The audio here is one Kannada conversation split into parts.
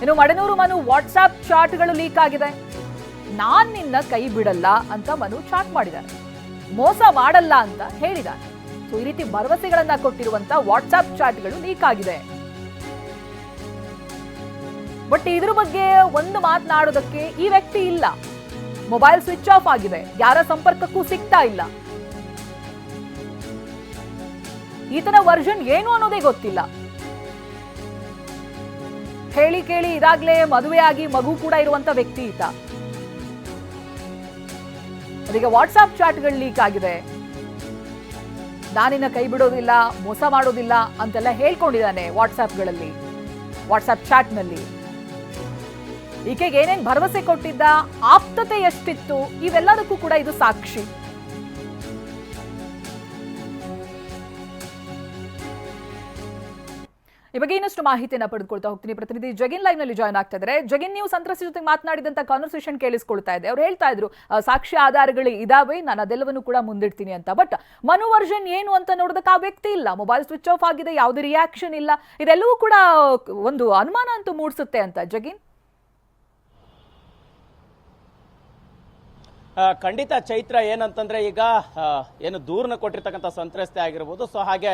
ಇನ್ನು ಮಡನೂರು ಮನು ವಾಟ್ಸ್ಆಪ್ ಚಾಟ್ಗಳು ಲೀಕ್ ಆಗಿದೆ. ನಾನ್ ನಿನ್ನ ಕೈ ಬಿಡಲ್ಲ ಅಂತ ಮನು ಚಾಟ್ ಮಾಡಿದ್ದಾರೆ ಮೋಸ ಮಾಡಲ್ಲ ಅಂತ ಹೇಳಿದ್ದಾರೆ ಸೊ ಈ ರೀತಿ ಭರವಸೆಗಳನ್ನ ಕೊಟ್ಟಿರುವಂತ ವಾಟ್ಸ್ಆಪ್ ಚಾಟ್ಗಳು ಲೀಕ್ ಆಗಿದೆ. ಬಟ್ ಇದ್ರ ಬಗ್ಗೆ ಒಂದು ಮಾತನಾಡೋದಕ್ಕೆ ಈ ವ್ಯಕ್ತಿ ಇಲ್ಲ. ಮೊಬೈಲ್ ಸ್ವಿಚ್ ಆಫ್ ಆಗಿದೆ. ಯಾರ ಸಂಪರ್ಕಕ್ಕೂ ಸಿಗ್ತಾ ಇಲ್ಲ. ಈತನ ವರ್ಷನ್ ಏನು ಅನ್ನೋದೇ ಗೊತ್ತಿಲ್ಲ. ಹೇಳಿ ಕೇಳಿ ಇದಾಗ್ಲೇ ಮದುವೆಯಾಗಿ ಮಗು ಕೂಡ ಇರುವಂತ ವ್ಯಕ್ತಿ ಈತ. ಅದೀಗ ವಾಟ್ಸ್ಆಪ್ ಚಾಟ್ಗಳು ಲೀಕ್ ಆಗಿದೆ. ನಾನಿನ ಕೈ ಬಿಡೋದಿಲ್ಲ, ಮೋಸ ಮಾಡೋದಿಲ್ಲ ಅಂತೆಲ್ಲ ಹೇಳ್ಕೊಂಡಿದ್ದಾನೆ ವಾಟ್ಸಾಪ್ಗಳಲ್ಲಿ ವಾಟ್ಸಾಪ್ ಚಾಟ್ನಲ್ಲಿ. ಈಕೆಗೆ ಏನೇನ್ ಭರವಸೆ ಕೊಟ್ಟಿದ್ದ, ಆಪ್ತತೆ ಎಷ್ಟಿತ್ತು, ಇವೆಲ್ಲದಕ್ಕೂ ಕೂಡ ಇದು ಸಾಕ್ಷಿ. ಈ ಬಗ್ಗೆ ಇನ್ನಷ್ಟು ಮಾಹಿತಿಯನ್ನು ಪಡೆದುಕೊಳ್ತಾ ಹೋಗ್ತೀನಿ. ಪ್ರತಿನಿಧಿ ಜಗಿನ್ ಲೈವ್ನಲ್ಲಿ ಜಾಯ್ನ್ ಆಗ್ತಾ ಇದ್ದಾರೆ. ಜಗಿನ್, ನೀವು ಸಂತ್ರಸ್ತ ಜೊತೆ ಮಾತನಾಡಿದಂತ ಕಾನ್ವರ್ಸೇಷನ್ ಕೇಳಿಸ್ಕೊಳ್ತಾ ಇದೆ. ಅವ್ರು ಹೇಳ್ತಾ ಇದ್ರು ಸಾಕ್ಷಿ ಸಾಕ್ಷ್ಯ ಆಧಾರಗಳು ಇದಾವೆ, ನಾನು ಅದೆಲ್ಲವನ್ನು ಕೂಡ ಮುಂದಿಡ್ತೀನಿ ಅಂತ. ಬಟ್ ಮನೋವರ್ಜನ್ ಏನು ಅಂತ ನೋಡೋದಕ್ಕೆ ಆ ವ್ಯಕ್ತಿ ಇಲ್ಲ. ಮೊಬೈಲ್ ಸ್ವಿಚ್ ಆಫ್ ಆಗಿದೆ, ಯಾವುದೇ ರಿಯಾಕ್ಷನ್ ಇಲ್ಲ. ಇದೆಲ್ಲವೂ ಕೂಡ ಒಂದು ಅನುಮಾನ ಅಂತೂ ಮೂಡಿಸುತ್ತೆ ಅಂತ. ಜಗಿನ್? ಖಂಡಿತ ಚೈತ್ರ ಏನಂತಂದ್ರೆ ಈಗ ಏನು ದೂರನ ಕೊಟ್ಟಿರ್ತಕ್ಕಂಥ ಸಂತ್ರಸ್ತೆ ಆಗಿರ್ಬೋದು, ಸೊ ಹಾಗೆ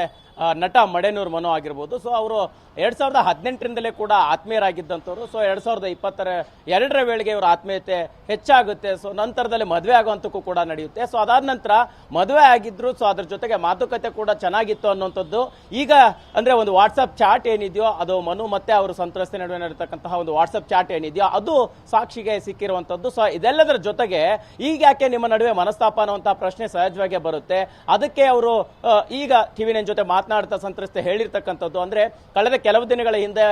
ನಟ ಮಡೇನೂರ್ ಮನು ಆಗಿರ್ಬೋದು, ಸೊ ಅವರು ಎರಡ್ ಸಾವಿರದ ಹದಿನೆಂಟರಿಂದಲೇ ಕೂಡ ಆತ್ಮೀಯರಾಗಿದ್ದಂಥವ್ರು, ಸೊ ಎರಡ್ ಸಾವಿರದ ಇಪ್ಪತ್ತರ, ಎರಡರ ವೇಳೆಗೆ ಇವರ ಆತ್ಮೀಯತೆ ಹೆಚ್ಚಾಗುತ್ತೆ, ಸೊ ನಂತರದಲ್ಲಿ ಮದುವೆ ಆಗುವಂತಕ್ಕೂ ಕೂಡ ನಡೆಯುತ್ತೆ, ಸೊ ಅದಾದ ನಂತರ ಮದುವೆ ಆಗಿದ್ರು, ಸೊ ಅದ್ರ ಜೊತೆಗೆ ಮಾತುಕತೆ ಕೂಡ ಚೆನ್ನಾಗಿತ್ತು ಅನ್ನುವಂಥದ್ದು ಈಗ ಅಂದ್ರೆ ಒಂದು ವಾಟ್ಸಪ್ ಚಾಟ್ ಏನಿದೆಯೋ, ಅದು ಮನು ಮತ್ತೆ ಅವರು ಸಂತ್ರಸ್ತೆ ನಡುವೆ ನಡೆತಕ್ಕಂತಹ ಒಂದು ವಾಟ್ಸಪ್ ಚಾಟ್ ಏನಿದೆಯೋ, ಅದು ಸಾಕ್ಷಿಗೆ ಸಿಕ್ಕಿರುವಂತದ್ದು ಸೊ ಇದೆಲ್ಲದರ ಜೊತೆಗೆ ಈಗ ಯಾಕೆ ನಿಮ್ಮ ನಡುವೆ ಮನಸ್ತಾಪ ಅನ್ನುವಂತಹ ಪ್ರಶ್ನೆ ಸಹಜವಾಗಿ ಬರುತ್ತೆ. ಅದಕ್ಕೆ ಅವರು ಈಗ ಟಿವಿ ನೈನ್ ಜೊತೆ ಮಾತನಾಡ್ತಾ ಸಂತ್ರಸ್ತೆ ಹೇಳಿರ್ತಕ್ಕಂಥದ್ದು ಅಂದ್ರೆ, ಕಳೆದ ಕೆಲವು ದಿನಗಳ ಹಿಂದೆ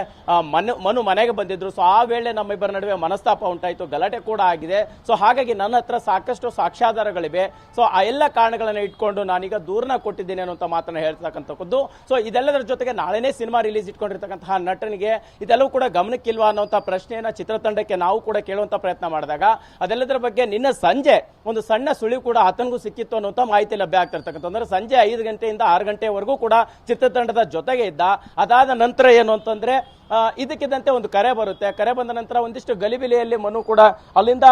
ಮನು ಮನು ಮನೆಗೆ ಬಂದಿದ್ರು. ಸೊ, ಆ ವೇಳೆ ನಮ್ಮಿಬ್ಬರ ನಡುವೆ ಮನಸ್ತಾಪ ಉಂಟಾಯಿತು, ಗಲಾಟೆ ಕೂಡ ಆಗಿದೆ. ಸೊ, ಹಾಗಾಗಿ ನನ್ನ ಹತ್ರ ಸಾಕಷ್ಟು ಸಾಕ್ಷ್ಯಾಧಾರಗಳಿವೆ. ಸೊ, ಆ ಎಲ್ಲ ಕಾರಣಗಳನ್ನ ಇಟ್ಕೊಂಡು ನಾನೀಗ ದೂರನ ಕೊಟ್ಟಿದ್ದೇನೆ ಅನ್ನುವಂಥ ಮಾತನ್ನ ಹೇಳ್ತಕ್ಕಂಥದ್ದು. ಸೊ, ಇದೆಲ್ಲದರ ಜೊತೆಗೆ ನಾಳೆನೇ ಸಿನಿಮಾ ರಿಲೀಸ್ ಇಟ್ಕೊಂಡಿರ್ತಕ್ಕಂತಹ ನಟನಿಗೆ ಇದೆಲ್ಲವೂ ಕೂಡ ಗಮನಕ್ಕಿಲ್ವಾ ಅನ್ನುವಂಥ ಪ್ರಶ್ನೆಯನ್ನ ಚಿತ್ರತಂಡಕ್ಕೆ ನಾವು ಕೂಡ ಕೇಳುವಂತ ಪ್ರಯತ್ನ ಮಾಡಿದಾಗ, ಅದೆಲ್ಲದರ ಬಗ್ಗೆ ನಿನ್ನ ಸಂಜೆ ಒಂದು ಸಣ್ಣ ಸುಳಿವು ಕೂಡ ಆತನಿಗೂ ಸಿಕ್ಕಿತ್ತು ಅನ್ನುವಂಥ ಮಾಹಿತಿ ಲಭ್ಯ ಆಗ್ತಿರ್ತಕ್ಕಂಥ ಅಂದ್ರೆ ಸಂಜೆ ಐದು ಗಂಟೆಯಿಂದ ಆರು ಗಂಟೆವರೆಗೂ ಕೂಡ ಚಿತ್ರತಂಡದ ಜೊತೆಗೆ ಇದ್ದ. ಅದಾದ ನಂತರ ಏನು ಅಂತಂದ್ರೆ ಇದಕ್ಕಿದ್ದಂತೆ ಒಂದು ಕರೆ ಬರುತ್ತೆ. ಕರೆ ಬಂದ ನಂತರ ಒಂದಿಷ್ಟು ಗಲಿಬಿಲಿಯಲ್ಲಿ ಮನು ಕೂಡ ಅಲ್ಲಿಂದ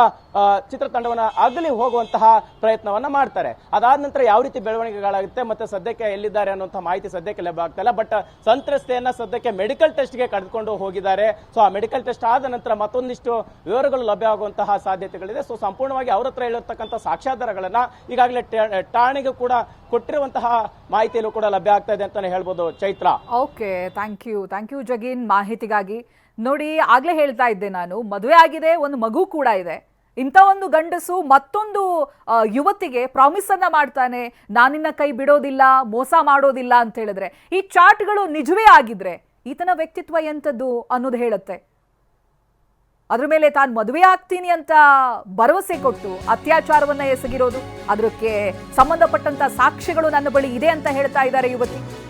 ಚಿತ್ರತಂಡವನ್ನು ಅಗಲಿ ಹೋಗುವಂತಹ ಪ್ರಯತ್ನವನ್ನ ಮಾಡ್ತಾರೆ. ಅದಾದ ನಂತರ ಯಾವ ರೀತಿ ಬೆಳವಣಿಗೆಗಳಾಗುತ್ತೆ, ಮತ್ತೆ ಸದ್ಯಕ್ಕೆ ಎಲ್ಲಿದ್ದಾರೆ ಅನ್ನುವಂಥ ಮಾಹಿತಿ ಸದ್ಯಕ್ಕೆ ಲಭ್ಯ ಆಗ್ತಾ ಬಟ್ ಸಂತ್ರಸ್ತೆಯನ್ನ ಸದ್ಯಕ್ಕೆ ಮೆಡಿಕಲ್ ಟೆಸ್ಟ್ಗೆ ಕರೆದುಕೊಂಡು ಹೋಗಿದ್ದಾರೆ. ಸೊ ಆ ಮೆಡಿಕಲ್ ಟೆಸ್ಟ್ ಆದ ನಂತರ ಮತ್ತೊಂದಿಷ್ಟು ವಿವರಗಳು ಲಭ್ಯ ಆಗುವಂತಹ ಸಾಧ್ಯತೆಗಳಿದೆ. ಸೊ ಸಂಪೂರ್ಣವಾಗಿ ಅವ್ರ ಹತ್ರ ಹೇಳಿರ್ತಕ್ಕಂಥ ಸಾಕ್ಷ್ಯಾಧಾರಗಳನ್ನ ಈಗಾಗಲೇ ಠಾಣೆಗೂ ಕೂಡ ಕೊಟ್ಟಿರುವಂತಹ ಮಾಹಿತಿಯಲ್ಲೂ ಕೂಡ ಲಭ್ಯ ಆಗ್ತಾ ಇದೆ ಅಂತಾನೆ ಹೇಳ್ಬೋದು Chaitra. Okay thank you thank you ಜಗೀನ್ ಮಾಹಿತಿಗಾಗಿ ನೋಡಿ ಆಗ್ಲೇ ಹೇಳ್ತಾ ಇದ್ದೆ ನಾನು, ಮದುವೆ ಆಗಿದೆ, ಒಂದು ಮಗು ಕೂಡ ಇದೆ. ಇಂಥ ಒಂದು ಗಂಡಸು ಮತ್ತೊಂದು ಯುವತಿಗೆ ಪ್ರಾಮಿಸ್ ಅನ್ನ ಮಾಡ್ತಾನೆ ನಾನಿನ್ನ ಕೈ ಬಿಡೋದಿಲ್ಲ, ಮೋಸ ಮಾಡೋದಿಲ್ಲ ಅಂತ ಹೇಳಿದ್ರೆ, ಈ ಚಾಟ್ಗಳು ನಿಜವೇ ಆಗಿದ್ರೆ ಈತನ ವ್ಯಕ್ತಿತ್ವ ಎಂಥದ್ದು ಅನ್ನೋದು ಹೇಳುತ್ತೆ. ಅದ್ರ ಮೇಲೆ ತಾನು ಮದುವೆ ಆಗ್ತೀನಿ ಅಂತ ಭರವಸೆ ಕೊಟ್ಟು ಅತ್ಯಾಚಾರವನ್ನ ಎಸಗಿರೋದು ಅದಕ್ಕೆ ಸಂಬಂಧಪಟ್ಟಂತ ಸಾಕ್ಷಿಗಳು ನನ್ನ ಬಳಿ ಇದೆ ಅಂತ ಹೇಳ್ತಾ ಇದ್ದಾರೆ ಯುವತಿ.